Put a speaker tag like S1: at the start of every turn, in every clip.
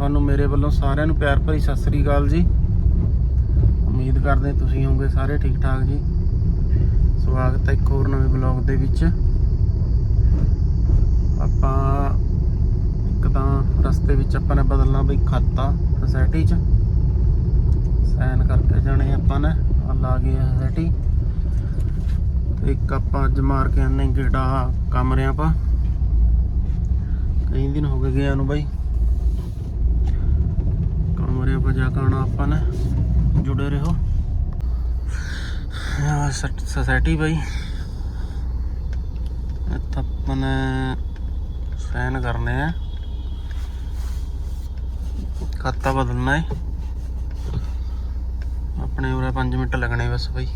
S1: ਤੁਹਾਨੂੰ ਮੇਰੇ ਵੱਲੋਂ ਸਾਰਿਆਂ ਨੂੰ ਪਿਆਰ ਭਰੀ ਸਤਿ ਸ੍ਰੀ ਅਕਾਲ ਜੀ। ਉਮੀਦ ਕਰਦੇ ਤੁਸੀਂ ਹੋਵੋਗੇ ਸਾਰੇ ਠੀਕ ਠਾਕ ਜੀ। ਸਵਾਗਤ ਹੈ ਇੱਕ ਹੋਰ ਨਵੇਂ ਬਲੌਗ ਦੇ ਵਿੱਚ। ਆਪਾਂ ਇੱਕ ਤਾਂ ਰਸਤੇ ਵਿੱਚ ਆਪਾਂ ਨੇ ਬਦਲਣਾ ਬਈ ਖਾਤਾ ਸੋਸਾਇਟੀ 'ਚ। ਸਾਈਨ ਕਰਕੇ ਜਾਣੇ ਆਪਾਂ ਨੇ, ਆ ਲਾ ਗਏ ਸੋਸਾਇਟੀ ਤੇ ਇੱਕ ਆਪਾਂ ਅੱਜ ਮਾਰ ਕੇ ਆਨੇ ਗੇੜਾ, ਕਮਰਿਆਂ ਪਾ। ਕਈ ਦਿਨ ਹੋ ਗਏ ਗਿਆ ਨੂੰ ਬਾਈ। ਕਮਰਿਆਂ ਪਾ ਜਾ ਕੇ ਆਉਣਾ ਆਪਾਂ ਨੇ, ਜੁੜੇ ਰਹੋ। ਆ ਸੋਸਾਇਟੀ ਬਾਈ। ਇੱਥੇ ਆਪਾਂ ਨੇ ਸਾਈਨ ਕਰਨੇ ਆ। ਖਾਤਾ ਬਦਲਣਾ ਹੈ ਆਪਣੇ ਉਰੇ 5 ਮਿੰਟ ਲੱਗਣੇ ਬਸ ਬਾਈ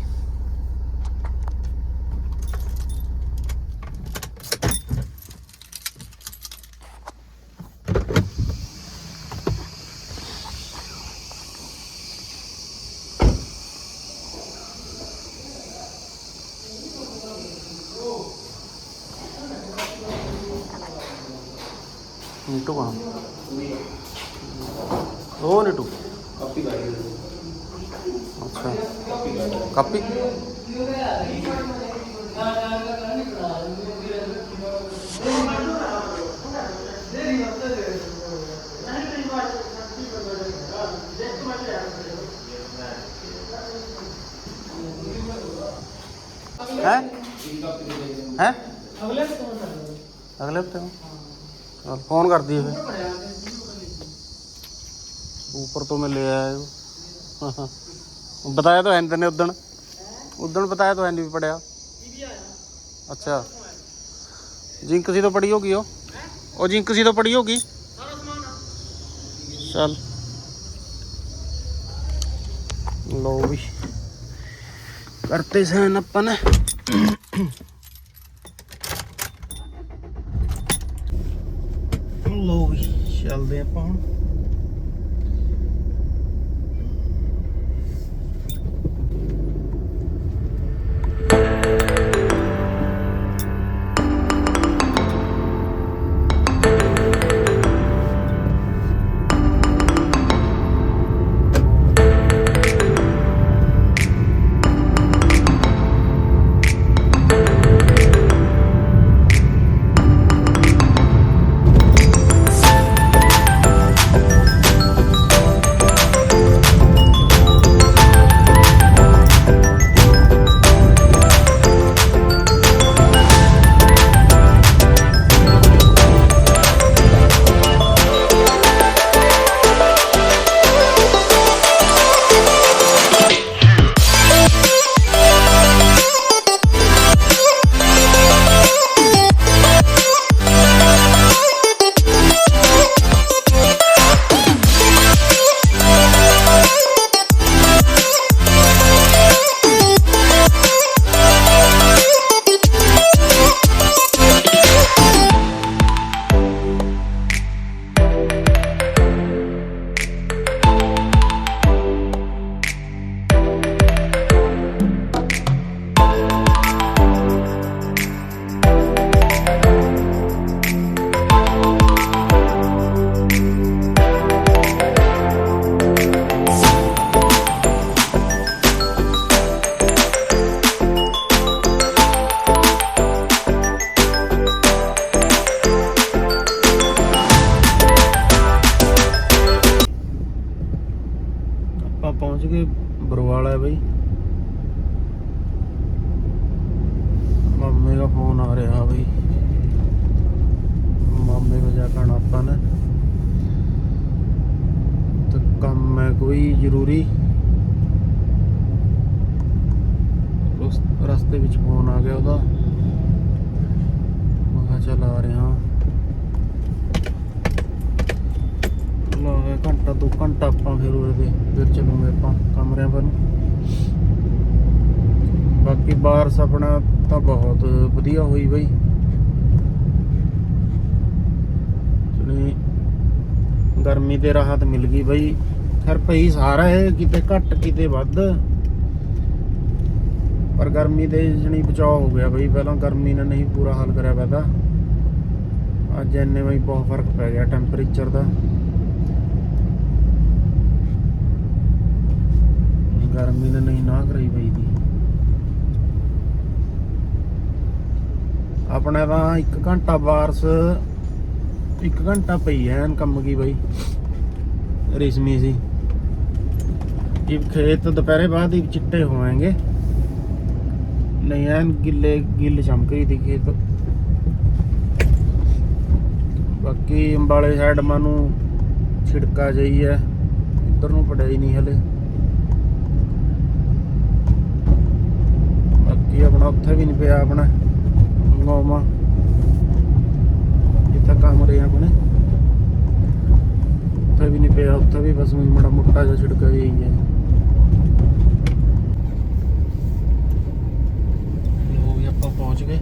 S1: ਨੀਟੂ ਆ ਉਹ ਨੀਟੂ
S2: ਕਾਪੀ ਗਾੜੀ
S1: ਅੱਛਾ ਕਾਪੀ ਹੈ ਹੈ
S3: ਅਗਲੇ ਤੋਂ ਕੌਣ ਕਰਦਾ
S1: ਅਗਲੇ ਹਫਤੇ ਨੂੰ ਚਲ ਫੋਨ ਕਰਦੀ ਹੈ ਫਿਰ ऊपर तो मैं ले आया हूँ। हाँ, हाँ। बताया तो है नहीं तने उदण उदण बताया तो है नहीं भी पढ़िया अच्छा जिंक सी तो पड़ी होगी वो ਉਹ ਜਿੰਕ ਸੀ ਤਾਂ ਪੜੀ ਹੋਗੀ ਚੱਲ ਲੋ ਵੀ ਕਰਤੇ ਸੈਨ ਆਪਾਂ ਨੇ। ਲੋ ਵੀ ਚੱਲਦੇ ਪਹੁੰਚ ਗਏ, ਬਰਵਾਲਾ ਬਈ। ਮਾਮੇ ਦਾ ਫੋਨ ਆ ਰਿਹਾ ਬਈ। ਮਾਮੇ ਕੋ ਜਾ ਕੇ ਆਪਾਂ ਨੇ। ਤੇ ਕੰਮ ਹੈ ਕੋਈ ਜ਼ਰੂਰੀ? ਉਸ ਰਸਤੇ ਵਿੱਚ ਫੋਨ ਆ ਗਿਆ ਉਹਦਾ। ਮੈਂ ਕਿਹਾ ਚੱਲ ਆ ਰਿਹਾ ਲਾ ਗਿਆ ਘੰਟਾ ਦੋ ਘੰਟਾ ਆਪਾਂ ਫਿਰ ਉਹਦੇ ਫਿਰ ਚੱਲੂਗੇ ਆਪਾਂ ਕਮਰਿਆਂ ਪਰ ਬਾਕੀ ਬਾਰਿਸ਼ ਆਪਣਾ ਤਾਂ ਬਹੁਤ ਵਧੀਆ ਹੋਈ ਬਈ। ਚਲੀ ਗਰਮੀ ਤੇ ਰਾਹਤ ਮਿਲ ਗਈ ਬਈ। ਖੈਰ ਪਈ ਸਾਰਾ ਇਹ ਕਿਤੇ ਘੱਟ, ਕਿਤੇ ਵੱਧ। ਪਰ ਗਰਮੀ ਦੇ ਜਣੀ ਬਚਾਅ ਹੋ ਗਿਆ ਬਈ, ਪਹਿਲਾਂ ਗਰਮੀ ਨੇ ਨਹੀਂ ਪੂਰਾ ਹਾਲ ਕਰਿਆ ਪਿਆ ਅੱਜ ਇੰਨੇ ਬਈ ਬਹੁਤ ਫ਼ਰਕ ਪੈ ਗਿਆ ਟੈਂਪਰੇਚਰ ਦਾ। ਗਰਮੀ ਨੇ ਨਹੀਂ ਨਾ ਕਰਾਈ ਪਈ ਦੀ। ਆਪਣੇ ਤਾਂ 1 ਘੰਟਾ ਬਾਰਸ 1 ਘੰਟਾ ਪਈ ਐਨ ਕੰਮ ਕੀ ਬਾਈ, ਰੇਸ਼ਮੀ ਸੀ ਇਹ ਖੇਤ ਦੁਪਹਿਰੇ ਬਾਅਦ ਹੀ ਚਿੱਟੇ ਹੋਣਗੇ ਨਹੀਂ ਐਨ ਗਿੱਲੇ, ਗਿੱਲ ਚਮਕ ਰਹੀ ਦੀ ਖੇਤ। ਬਾਕੀ ਅੰਬਾਲੇ ਸਾਈਡ ਮਾਨੂੰ ਛਿੜਕਾ ਜਾਈ ਹੈ ਇੱਧਰ ਨੂੰ ਪੜਾਈ ਨਹੀਂ ਹਲੇ ਬਾਕੀ ਆਪਣਾ ਉੱਥੇ ਵੀ ਨਹੀਂ ਪਿਆ ਆਪਣਾ। ਗੋਮਾ ਜਿੱਥੇ ਕੰਮ ਰਹੇ ਆਪਣੇ। ਉੱਥੇ ਵੀ ਨਹੀਂ ਪਿਆ, ਉੱਥੇ ਵੀ ਬਸ ਊਂ ਮਾੜਾ ਮੋਟਾ ਜਿਹਾ ਛਿੜਕਾ ਜਾਈ ਹੈ ਲੋ ਵੀ ਆਪਾਂ ਪਹੁੰਚ ਗਏ।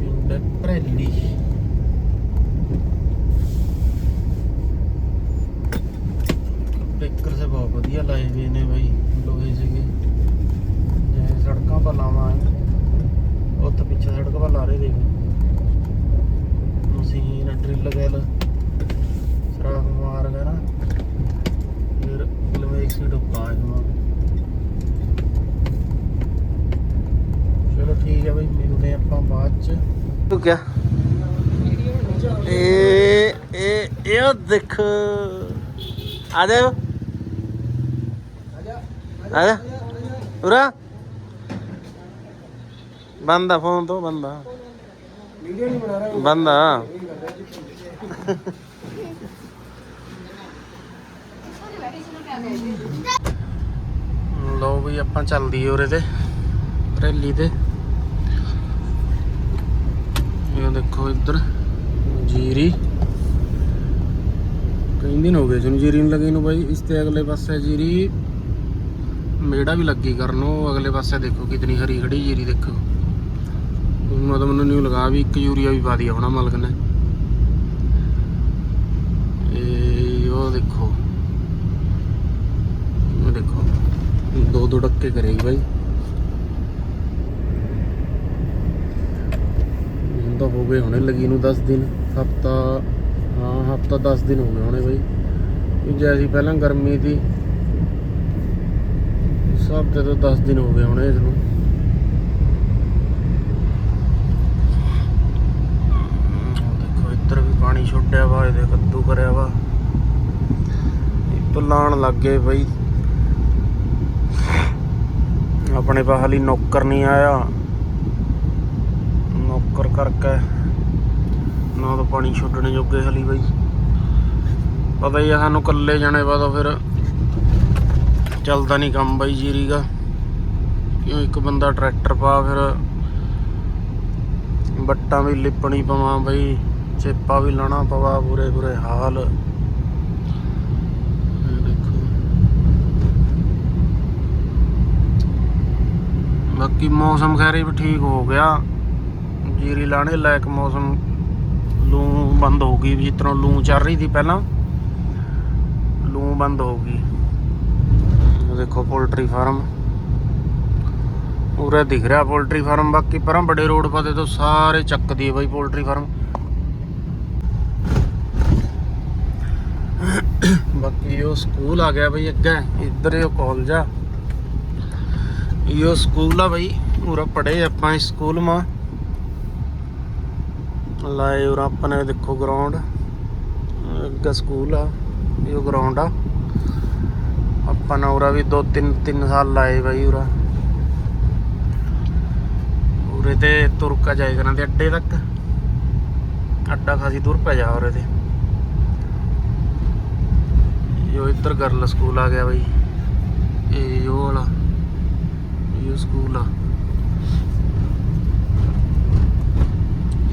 S1: ਪਿੰਡ ਭਰੈਲੀ ਬ੍ਰੇਕਰ ਸੇ ਬਹੁਤ ਵਧੀਆ ਲਾਏ ਹੋਏ ਨੇ ਬਾਈ ਲੋਹੇ ਸੀਗੇ ਜਿਵੇਂ ਸੜਕਾਂ ਪਰ ਲਾਵਾਂ ਉੱਥੇ ਪਿੱਛੇ ਸੜਕ ਪਰ ਲਾ ਰਹੇ ਦੇਖ ਮਸ਼ੀਨ ਡਰਿਲ ਗੈਲ ਸਰਾਖ ਮਾਰ ਗਿਆ ਨਾ ਫਿਰ ਲਵੇ ਇੱਕ ਸੀਟ ਉੱਪਰ ਆਇਆ ਚਲੋ ਠੀਕ ਹੈ ਬਈ ਮਿਲਦੇ ਆਪਾਂ ਤੂੰ ਕਿਆ? ਇਹ ਇਹ ਇਹ ਦੇਖ। ਆ ਜਾ। ਆ ਜਾ। ਉਰਾ। ਬੰਦਾ ਫੋਨ ਤੋਂ, ਬੰਦਾ
S2: ਵੀਡੀਓ ਨਹੀਂ ਬਣਾ ਰਹਾ
S1: ਬੰਦਾ ਲੋ ਵੀ ਆਪਾਂ ਚੱਲਦੀ ਉਰੇ ਤੇ। ਰੈਲੀ ਤੇ। ਇਹ ਦੇਖੋ ਇੱਧਰ, ਜੀਰੀ। ਕਈ ਦਿਨ ਹੋ ਗਏ ਸਾਨੂੰ ਜੀਰੀ ਨੂੰ ਲੱਗੀ ਨੂੰ ਬਾਈ। ਇਸ ਤੇ ਅਗਲੇ ਪਾਸੇ ਜੀਰੀ, ਮੇੜਾ ਵੀ ਲੱਗੀ ਕਰਨ ਉਹ। ਅਗਲੇ ਪਾਸੇ ਦੇਖੋ ਕਿਤਨੀ ਹਰੀ ਖੜੀ ਜੀਰੀ, ਦੇਖੋ। ਮਤਲਬ ਮੈਨੂੰ ਨਹੀਂ ਲਗਾ ਵੀ ਇੱਕ ਯੂਰੀਆ ਵੀ ਪਾ ਦਿਆ ਹੋਣਾ ਮਾਲਕ ਨੇ। ਇਹ ਉਹ ਦੇਖੋ। ਉਹ ਦੇਖੋ ਦੋ ਦੋ ਟੱਕੇ ਕਰੇਗੀ ਬਾਈ। ਤਾਂ ਹੋ ਗਏ ਹੋਣੇ ਲੱਗੀ ਨੂੰ 10 ਦਿਨ, ਹਫਤਾ, ਹਾਂ, ਹਫਤਾ 10 ਦਿਨ ਹੋ ਗਏ ਹੋਣੇ ਬਈ। ਕਿ ਜੈਸੀ ਪਹਿਲਾਂ ਗਰਮੀ ਸੀ ਸਭ ਤੇ ਤਾਂ 10 ਦਿਨ ਹੋ ਗਏ ਹੋਣੇ ਇਸ ਨੂੰ। ਦੇਖੋ, ਇੱਧਰ ਵੀ ਪਾਣੀ ਛੁੱਟਿਆ ਵਾ, ਇਹਦੇ ਕੱਦੂ ਕਰਿਆ ਵਾ। ਇਹ ਲੱਗ ਗਏ ਬਈ। ਆਪਣੇ ਪਾ ਹਾਲੀ ਨੌਕਰ ਨਹੀਂ ਆਇਆ। ਨੌਕਰ ਕਰਕੇ। ਨਾ ਤਾਂ ਪਾਣੀ ਛੱਡਣੇ ਜੋਗੇ ਹਲੀ ਬਈ। ਪਤਾ ਹੀ ਆ ਸਾਨੂੰ ਇਕੱਲੇ ਜਾਣੇ ਬਾਅਦ ਫਿਰ ਚੱਲਦਾ ਨਹੀਂ ਕੰਮ ਬਾਈ ਜੀਰੀ ਦਾ। ਕਿਉਂ ਇੱਕ ਬੰਦਾ ਟਰੈਕਟਰ ਪਾ ਫਿਰ ਬੱਟਾਂ ਵੀ ਲਿਪਣੀ ਪਵਾਂ ਬਈ, ਚੇਪਾ ਵੀ ਲਾਣਾ ਪਵਾ ਬੁਰੇ ਬੁਰੇ ਹਾਲ। ਦੇਖੋ। ਬਾਕੀ ਮੌਸਮ ਖੈਰ ਵੀ ਠੀਕ ਹੋ ਗਿਆ। ਜੀਰੀ ਲਾਣੇ, ਲਾਇਕ ਮੌਸਮ ਲੂ ਬੰਦ ਹੋ ਗਈ, ਜਿਸ ਤਰ੍ਹਾਂ ਲੂ ਚੱਲ ਰਹੀ ਸੀ ਪਹਿਲਾਂ, ਲੂ ਬੰਦ ਹੋ ਗਈ। ਦੇਖੋ ਪੋਲਟਰੀ ਫਾਰਮ। ਉਰੇ ਦਿਖ ਰਿਹਾ ਪੋਲਟਰੀ ਫਾਰਮ, ਬਾਕੀ ਪਰਾਂ ਬੜੇ ਰੋਡ ਪਤੇ ਤੋਂ ਸਾਰੇ ਚੱਕਦੀ ਹੈ ਬਾਈ ਪੋਲਟਰੀ ਫਾਰਮ। ਬਾਕੀ ਉਹ ਸਕੂਲ ਆ ਗਿਆ ਬਈ ਅੱਗੇ, ਇੱਧਰ ਇਹ ਕਾਲਜ ਆ। ਇਹ ਸਕੂਲ ਆ ਬਈ, ਉਰਾ ਪੜੇ ਆਪਾਂ ਇਸ ਸਕੂਲ ਮਾ। ਲਾਏ ਔਰ ਆਪਾਂ ਨੇ ਦੇਖੋ ਗਰਾਊਂਡ ਅੱਗਾ ਸਕੂਲ ਆ ਇਹ ਗਰਾਊਂਡ ਆ। ਆਪਾਂ ਨੇ ਉਰਾ ਵੀ 2 3 3 ਸਾਲ ਲਾਏ ਬਾਈ ਉਰਾ। ਉਰੇ ਤੇ ਤੁਰਕਾ ਜਾਏ ਕਰਾਂ ਤੇ ਅੱਡੇ ਤੱਕ। ਅੱਡਾ ਖਾਸੀ ਦੂਰ ਪੈ ਜਾ ਉਰੇ ਤੇ। ਜੋ ਇੱਧਰ ਗਰਲ ਸਕੂਲ ਆ ਗਿਆ ਬਾਈ। ਇਹ ਯੋ ਵਾਲਾ, ਇਹ ਸਕੂਲ ਆ।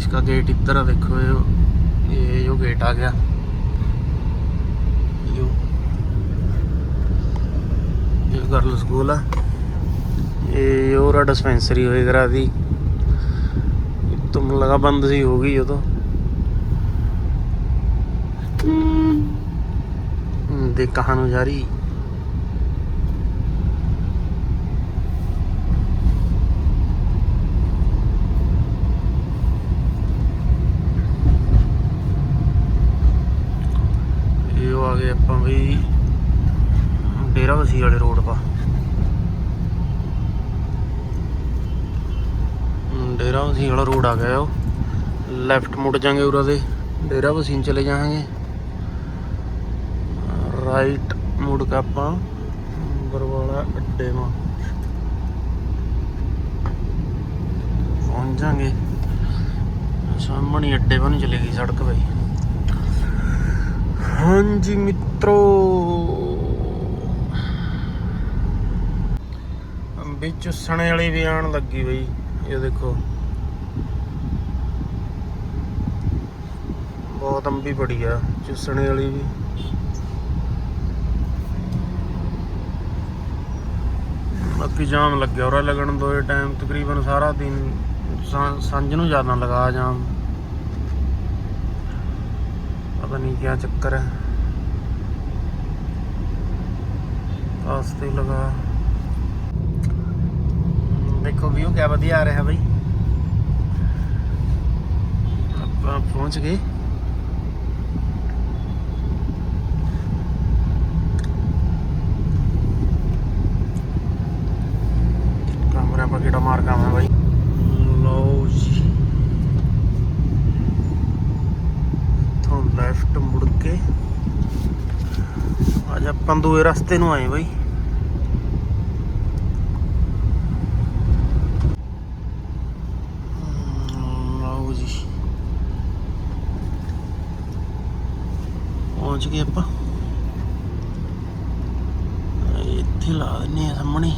S1: इसका गेट इधर है देखो ये ये जो गेट आ गया यो ये गर्ल स्कूल है ये और डिस्पेंसरी होए करा दी तुम लगा बंद सी होगी ये तो देख कहाँ जा रही ਗਏ ਆਪਾਂ ਵੀ ਡੇਰਾ ਵਸੀ ਵਾਲੇ ਰੋਡ ਪਾ। ਡੇਰਾ ਵਸੀ ਵਾਲਾ ਰੋਡ ਆ ਗਿਆ ਉਹ। ਲੈਫਟ ਮੁੜ ਜਾਾਂਗੇ ਉਰਾ ਦੇ ਡੇਰਾ ਵਸੀਨ ਚਲੇ ਜਾਵਾਂਗੇ। ਰਾਈਟ ਮੁੜ ਕੇ ਆਪਾਂ ਬਰਵਾਲਾ ਅੱਡੇ ਮਾ। ਪਹੁੰਚ ਜਾਾਂਗੇ। ਸਾਹਮਣੇ ਅੱਡੇ ਵੱਲ ਚਲੇ ਗਈ ਸੜਕ ਬਈ। ਹਾਂਜੀ ਮਿੱਤਰੋ। ਅੰਬੀ ਚੁੱਸਣੇ ਵਾਲੀ ਵੀ ਆਣ ਲੱਗੀ ਬਈ, ਇਹ ਦੇਖੋ। ਬਹੁਤ ਅੰਬੀ ਬੜੀ ਆ ਚੁਸਣੇ ਵਾਲੀ ਵੀ। ਬਾਕੀ ਜਾਮ ਲੱਗਿਆ ਉਰਾ ਲੱਗਣ ਦੋ ਟਾਈਮ ਤਕਰੀਬਨ ਸਾਰਾ ਦਿਨ, ਸਾਂ- ਸਾਂਝ ਨੂੰ ਜ਼ਿਆਦਾ ਲਗਾ ਜਾਮ। ਪਤਾ ਨਹੀਂ ਕੀ ਚੱਕਰ ਹੈ ਰਾਸਤੇ ਲਗਾ ਦੇਖੋ ਵੀਊ ਕਿਆ ਵਧੀਆ ਆ ਰਿਹਾ ਬਈ ਆਪਾਂ ਪਹੁੰਚ ਗਏ ਕਮਰਾ ਪਰ ਕਿਹੜਾ ਮਾਰ ਕਾਵਾਂ ਬਾਈ ਲਓ ਜੀ ਤੋਂ ਲੈਫਟ ਮੁੜ ਕੇ। ਅੱਜ ਆਪਾਂ ਦੂਏ ਰਸਤੇ ਨੂੰ ਆਏ ਬਈ। ਹਮ, ਜੀ। ਪਹੁੰਚ ਗਏ ਆਪਾਂ। ਇੱਥੇ ਲਾ ਦਿੰਨੇ ਆ ਸਾਹਮਣੇ।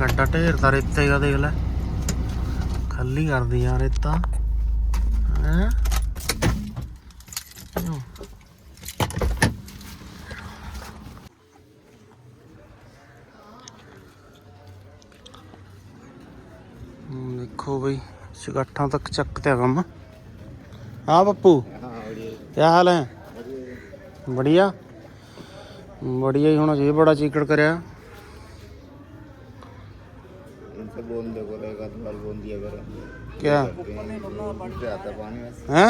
S1: ਗੱਡਾ ਢੇਰ ਦਾ ਰੇਤੇ ਦਾ ਦੇਖ ਲੈ। ਖਾਲੀ ਕਰਦੀ ਆ ਰੇਤਾ। ਹੈ? ਦੇਖੋ ਬਈ ਸਿਗੱਠਾਂ ਤੱਕ ਚੱਕਦੇ ਕੰਮ ਹਾਂ ਪੱਪੂ ਕੀ ਹਾਲ ਹੈ ਬੜੀਆ ਬੜੀਆ ਹੀ ਹੋਣਾ ਚਾਹੀਦਾ ਬੜਾ ਚੀਕੜ ਕਰਿਆ
S3: उनसे बोल दे को रहेगा तो कल बोल दिया करो
S1: क्या
S3: से आता पानी बस
S1: हैं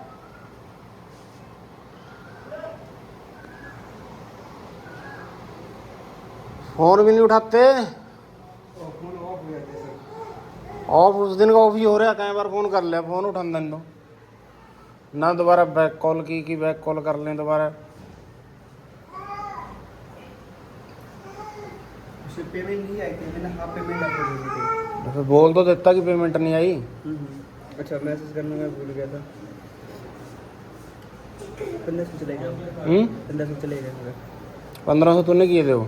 S1: फ़ोन भी नहीं उठाते।
S2: फ़ोन ऑफ़ हो
S1: उस दिन का ऑफ़ ही हो रहा कई बार फ़ोन कर लिया फ़ोन उठा दें दो। ना दोबारा बैक कॉल की कि बैक कॉल कर लें दोबारा।
S2: पेमेंट नहीं आई थी मैंने हाफ़ पेमेंट आपको दे
S1: तो बोल तो देता कि पेमेंट नहीं आई।
S2: अच्छा मैसेज करने में भूल गया था। पंद्रह सौ चले गया।
S1: हम्म?
S2: पंद्रह सौ चले गया।
S1: पंद्रह सौ तूने किए थे वो?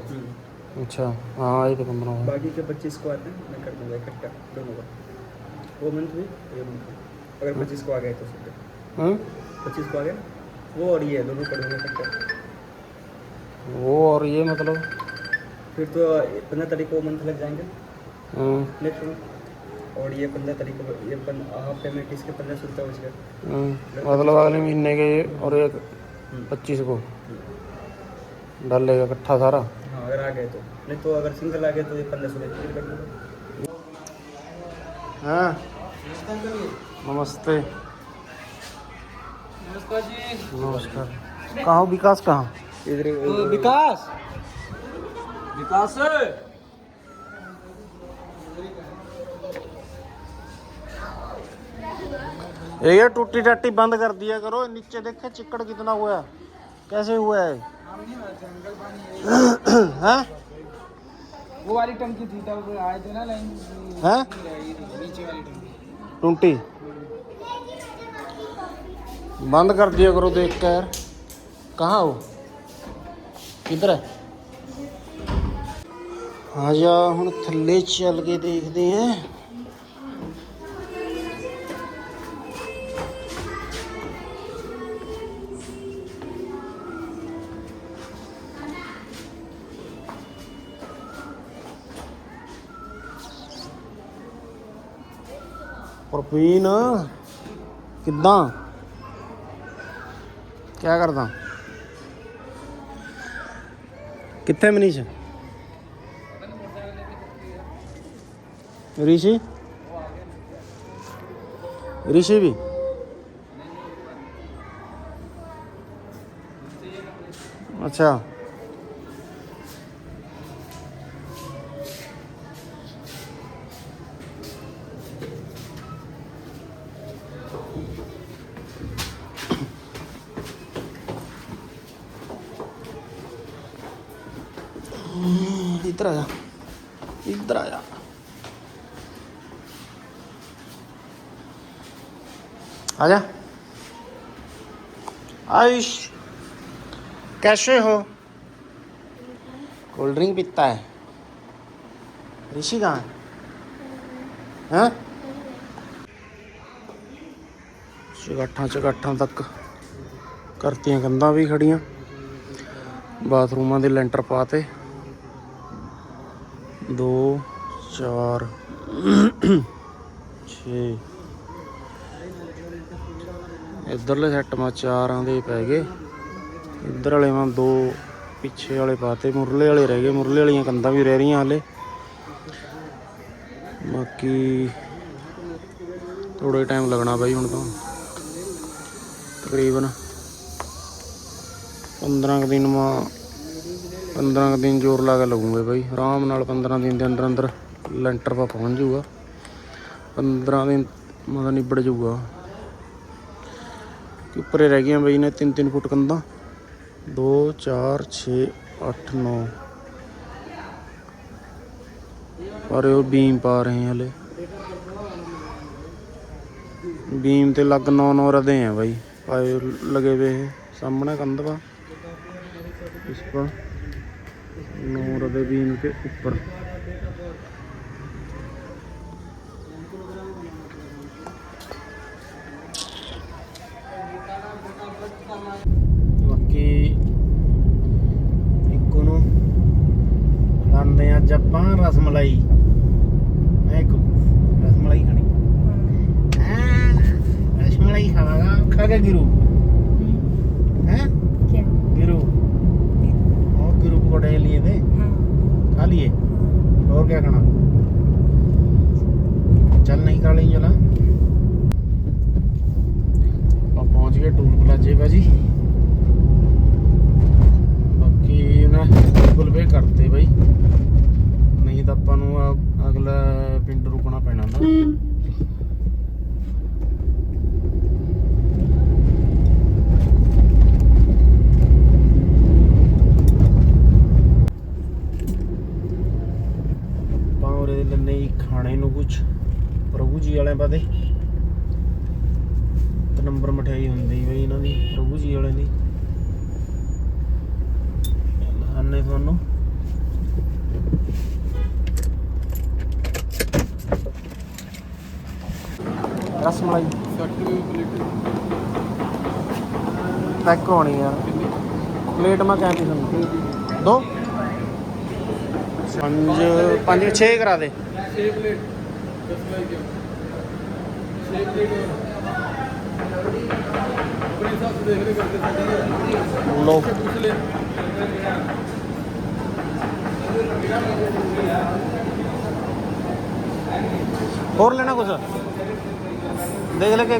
S1: अच्छा हाँ आई तो पंद्रह सौ
S2: बाकी के पच्चीस को आते हैं मैं कर दूँगा इकट्ठा दोनों का। वो मंथ भी ये मंथ अगर पच्चीस को आ गए तो सीधे
S1: हम्म?
S2: पच्चीस को आ गया वो और ये दोनों कर दूँगा इकट्ठा।
S1: वो और ये मतलब?
S2: फिर तो पंद्रह तारीख को मंथ लग जाएँगे।
S1: हम्म,
S2: नेक्स्ट मंथ और ये पंद्रह तारीख को ये हाफ़ पेमेंट इसके पंद्रह सौ रुपये बच
S1: हम्म, मतलब अगले महीने के और एक पच्चीस को। डालेगा इकट्ठा सारा।
S2: हाँ अगर आ गए तो। नहीं तो अगर सिंगल आ गए तो ये पंद्रह सौ रुपये कर दूँगा
S1: हाँ। नमस्ते।
S2: नमस्कार जी।
S1: नमस्कार। कहाँ हो? विकास कहाँ?
S2: इधर विकास। विकास
S1: ये ये टूटी टाटी बंद कर दिया करो। नीचे देखे चिकड़ कितना हुआ है। कैसे हुआ है। हैं
S2: वो वाली टंकी थी तब आए थे ना लाइन
S1: हैं
S2: नीचे वाली टंकी
S1: टूटी बंद कर दिया करो देख कर कहाँ हो किधर है ਆ ਜਾ ਹੁਣ ਥੱਲੇ ਚੱਲ ਕੇ ਦੇਖਦੇ ਆਂ ਪ੍ਰਵੀਨ ਕਿੱਦਾਂ? ਕੀ ਕਰਦਾ? ਕਿੱਥੇ ਮਨੀਸ਼? ਰਿਸ਼ੀ? ਰਿਸ਼ੀ ਵੀ? ਅੱਛਾ। आजा आयुष कैसे हो कोल्ड ड्रिंक पीता है ऋषि कहाँ है हैं ਚਗਾਠਾਂ ਚਗਾਠਾਂ ਤੱਕ ਕਰਤੀਆਂ ਕੰਧਾਂ ਵੀ ਖੜੀਆਂ ਬਾਥਰੂਮਾਂ ਦੇ ਲੈਂਟਰ ਪਾਤੇ ਦੋ ਚਾਰ ਛੇ ਇਧਰਲੇ ਸੈੱਟ ਮਾ ਚਾਰਾਂ ਦੇ ਪੈ ਗਏ। ਇਧਰ ਵਾਲੇ ਮਾ ਦੋ, ਪਿੱਛੇ ਵਾਲੇ ਪਾਤੇ, ਮੁਰਲੇ ਵਾਲੇ ਰਹਿ ਗਏ। ਮੁਰਲੇ ਵਾਲੀਆਂ ਕੰਧਾਂ ਵੀ ਰਹਿ ਰਹੀਆਂ ਹਾਲੇ। ਬਾਕੀ ਥੋੜਾ ਟਾਈਮ ਲੱਗਣਾ ਬਾਈ ਹੁਣ ਤਾਂ। ਤਕਰੀਬਨ 15 ਕੁ ਦਿਨ ਮਾ 15 ਕੁ ਦਿਨ ਜ਼ੋਰ ਲਾ ਕੇ ਲੱਗੂਗੇ ਬਾਈ। ਆਰਾਮ ਨਾਲ 15 ਦਿਨ ਦੇ ਅੰਦਰ ਅੰਦਰ ਲੈਂਟਰ ਪਾ ਪਹੁੰਚ ਜਾਊਗਾ। 15 ਦਿਨ ਮਾ ਨਿਬੜ ਜਾਊਗਾ। ਕਿ ਉੱਪਰੇ ਰਹਿ ਗਈਆਂ ਬਈ ਨੇ 3-3 ਫੁੱਟ ਕੰਧਾਂ। 2 4 6 8 9 ਪਰ ਉਹ ਬੀਮ ਪਾ ਰਹੇ ਹਲੇ। ਬੀਮ ਤੇ ਲੱਗ 9-9 ਰਦੇ ਆ ਬਾਈ। ਪਾਏ ਲਗੇ ਵੇ ਸਾਹਮਣੇ ਕੰਧ ਵਾ। ਇਸ ਪਰ 9 ਰਦੇ ਬੀਮ ਤੇ ਉੱਪਰ। ਅੱਜ ਆਪਾਂ ਰਸਮਲਾਈ ਮੈਂ ਇੱਕ ਰਸਮਲਾਈ ਖਾਣੀ। ਹਾਂ? ਰਸਮਲਾਈ ਖਾਵਾਂਗਾ ਖਾ ਕੇ ਗਿਰੂ। ਹੈ? ਕੀ ਗਿਰੂ। ਉਹ ਗਿਰੂ ਪਕੌੜੇ ਲਈਏ
S4: ਤੇ।
S1: ਖਾ ਲਈਏ। ਹੋਰ ਕੀ ਖਾਣਾ? ਚੱਲ ਨਹੀਂ ਖਾ ਲਈ ਜਲਾ ਆਪਾਂ ਪਹੁੰਚ ਗਏ ਟੂਲ ਪਲਾਜੇ ਬਾਜੀ ਬਾਕੀ ਨਾ ਗੂਗਲ ਪੇ ਕਰਤੇ ਬਾਈ। ਨਹੀਂ ਤਾਂ ਆਪਾਂ ਨੂੰ ਅਗਲਾ ਪਿੰਡ ਰੁਕਣਾ ਪੈਣਾ ਨਾ। ਜੀ ਖਾਣੇ ਨੂੰ ਕੁਝ ਪ੍ਰਭੂ ਜੀ ਵਾਲਿਆਂ ਪਾਦੇ ਤੇ ਨੰਬਰ ਮਠਿਆਈ ਹੁੰਦੀ ਬਈ ਇਹਨਾਂ ਦੀ ਪ੍ਰਭੂ ਜੀ ਵਾਲਿਆਂ ਦੀ। ਆਨੇ ਤੁਹਾਨੂੰ। ਰਸਮਲਾਈ ਪੈਕ ਹੋਣੀ ਯਾਰ ਪਲੇਟ ਮੈਂ ਕਹਿ ਤੀ ਤੁਹਾਨੂੰ। ਦੋ? ਪੰਜ ਪੰਜ, ਛੇ ਕਰਾ ਦੇ। ਲੋ ਹੋਰ ਲੈਣਾ ਕੁਛ? ਦੇਖ ਲੈ ਕੇ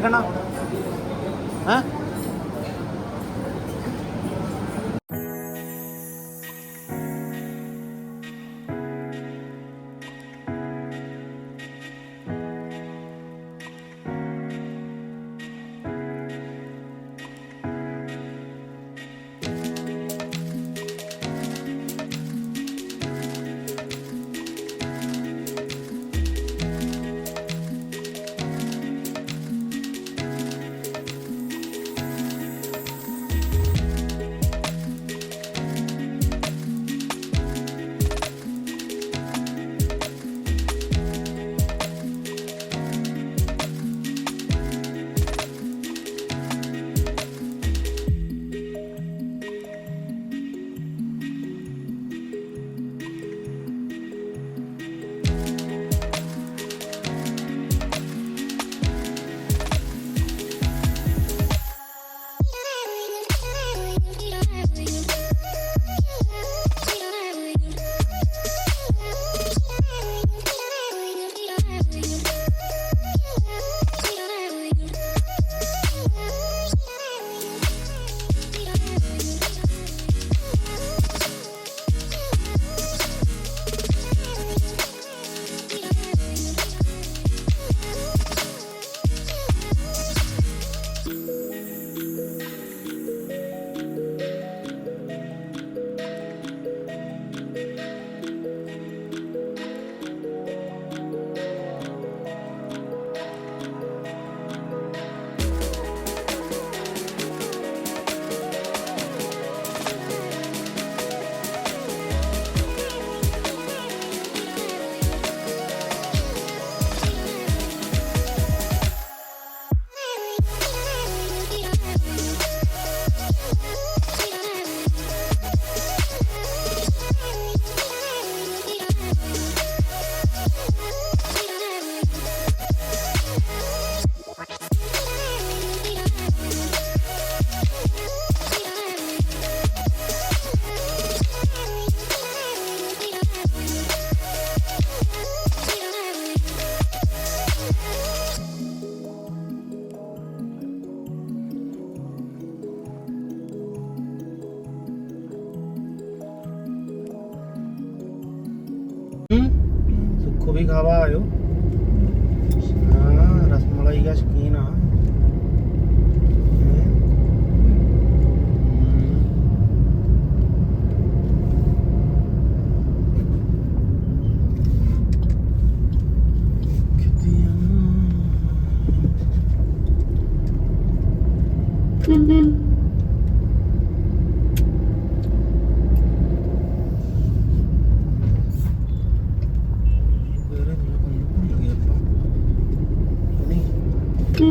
S1: ਔਰ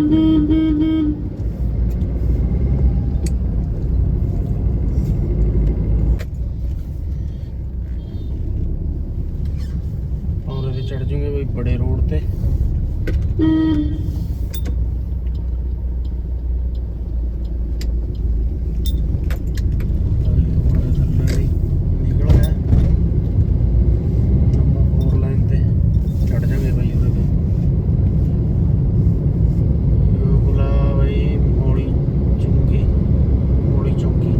S1: ਇਹਦੇ ਚੜ ਜੂਗੇ ਬਈ ਬੜੇ ਰੋਡ ਤੇ ਨਿਕਲ ਗਿਆ ਨੰਬਰ 4 ਲਾਈਨ ਤੇ ਚੜ ਜਾਗੇ ਬਈ ਉਹਦੇ ਤੇ ਇਹ ਬੁਲਾ ਬਈ ਮੋੜੀ ਚੁੰਗੀ ਮੋੜੀ ਚੌਂਕੀ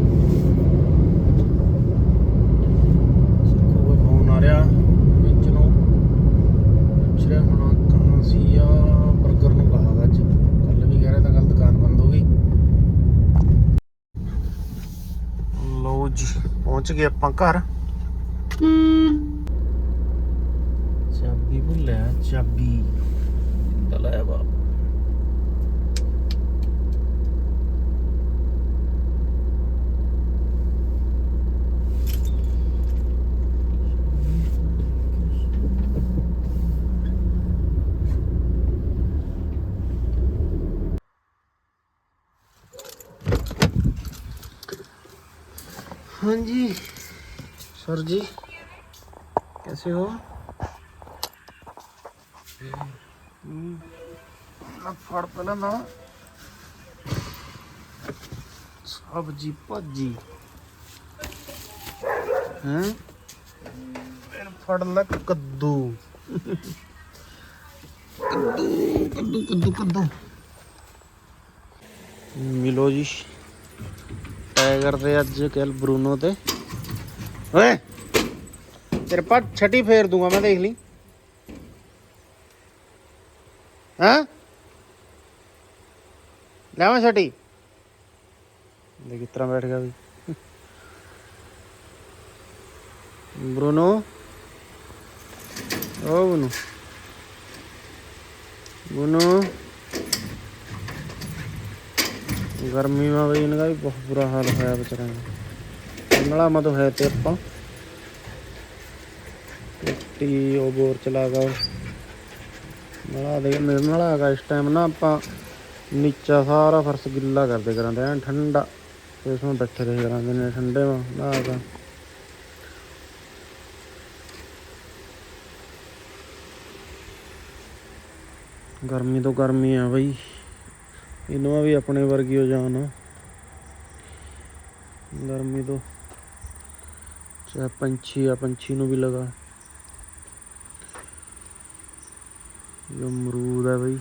S1: ਸਿੱਖੂ ਦਾ ਫੋਨ ਆ ਰਿਹਾ ਵਿੱਚ ਨੂੰ ਪੁੱਛ ਰਿਹਾ ਹੁਣ ਕਹਾਂ ਸੀ ਆ 버ਗਰ ਨੂੰ ਕਹਾ ਅੱਜ ਕੱਲ ਵੀ ਕਹਿ ਰਿਹਾ ਤਾਂ ਕੱਲ ਦੁਕਾਨ ਬੰਦ ਹੋ ਗਈ ਲੋ ਜੀ ਪਹੁੰਚ ਗਏ ਆਪਾਂ ਘਰ। ਚਾਬੀ ਭੁੱਲਿਆ ਚਾਬੀ। ਦਲਾਇਆ ਬਾਪ हाँ जी सर जी कैसे हो हम्म, ना फड़ पहला ना सब्जी भाजी हैं फिर फड़ ला कद्दू कद्दू कद्दू कद्दू कद्दू मिलो जी ਟਾਈਗਰ ਦੇ ਅੱਜ ਕੱਲ ਬਰੂਨੋ ਤੇ ਓਏ ਤੇਰੇ ਪਾ ਛਟੀ ਫੇਰ ਦੂੰਗਾ ਮੈਂ ਦੇਖ ਲਈ ਹਾਂ ਲੈਵਾਂ ਛਟੀ ਦੇਖ ਕਿਸ ਤਰ੍ਹਾਂ ਬੈਠ ਗਿਆ ਵੀ ਬਰੂਨੋ ਓ ਬਰੂਨੋ ਬਰੂਨੋ गर्मी में भाई इनका भी बहुत बुरा हाल होया बेचारा કમળામાં તો હે તેપણ ਫਿਫਟੀ ਓਵਰ ਚਲਾ ਗਾ ਮਲਾ ਦੇ ਨਿਰਮਲਾ ਗਾ ਇਸ ਟਾਈਮ ਨਾ ਆਪਾਂ ਨੀਚਾ ਸਾਰਾ ਫਰਸ਼ ਗਿੱਲਾ ਕਰਦੇ ਕਰਾਂਦੇ ਐਨ ਠੰਡਾ ਇਸ ਨੂੰ ਬੱਚੇ ਦੇ ਕਰਾਂਦੇ ਨੇ ਠੰਡੇ ਮਾ ਨਾ ਗਾ ਗਰਮੀ ਤੋਂ ਗਰਮੀ ਆ ਬਈ ਇਹਨੂੰ ਵੀ ਆਪਣੇ ਵਰਗੀ ਹੋ ਜਾਣਾ ਗਰਮੀ ਤੋਂ ਚਾਹੇ ਪੰਛੀ ਆ ਪੰਛੀ ਨੂੰ ਵੀ ਲਗਾ। ਜੋ ਅਮਰੂਦ ਹੈ ਬਈ।